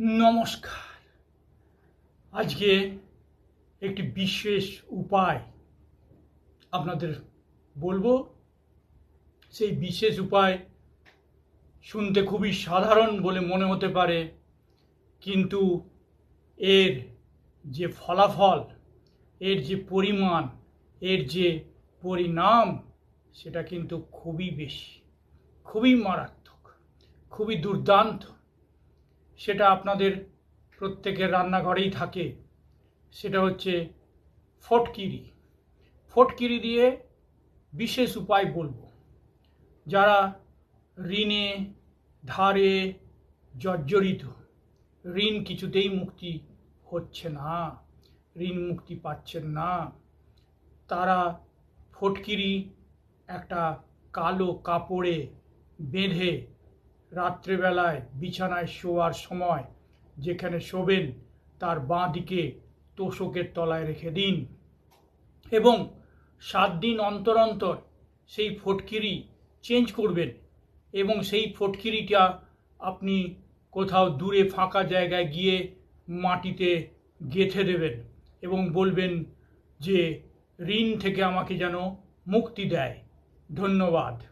নমস্কার। আজকে একটি বিশেষ উপায় আপনাদের বলব। সেই বিশেষ উপায় শুনতে খুবই সাধারণ বলে মনে হতে পারে, কিন্তু এর যে ফলাফল, এর যে পরিমাণ, এর যে পরিণাম, সেটা কিন্তু খুবই বেশি, খুবই মারাত্মক, খুবই দুর্দান্ত। সেটা আপনাদের প্রত্যেকের রান্নাঘরেই থাকে। সেটা হচ্ছে ফটকিরি। ফটকিরি দিয়ে বিশেষ উপায় বলব। যারা ঋণে, ধারে জর্জরিত, ঋণ কিছুতেই মুক্তি হচ্ছে না, ঋণ মুক্তি পাচ্ছেন না, তারা ফটকিরি একটা কালো কাপড়ে বেঁধে রাত্রেবেলায় বিছানায় শোয়ার সময় যেখানে শোবেন, তার বাঁ দিকে তোষকের তলায় রেখে দিন। এবং সাত দিন অন্তর অন্তর সেই ফটকিরি চেঞ্জ করবেন এবং সেই ফটকিরিটা আপনি কোথাও দূরে ফাঁকা জায়গায় গিয়ে মাটিতে গেঁথে দেবেন এবং বলবেন যে ঋণ থেকে আমাকে যেন মুক্তি দেয়। ধন্যবাদ।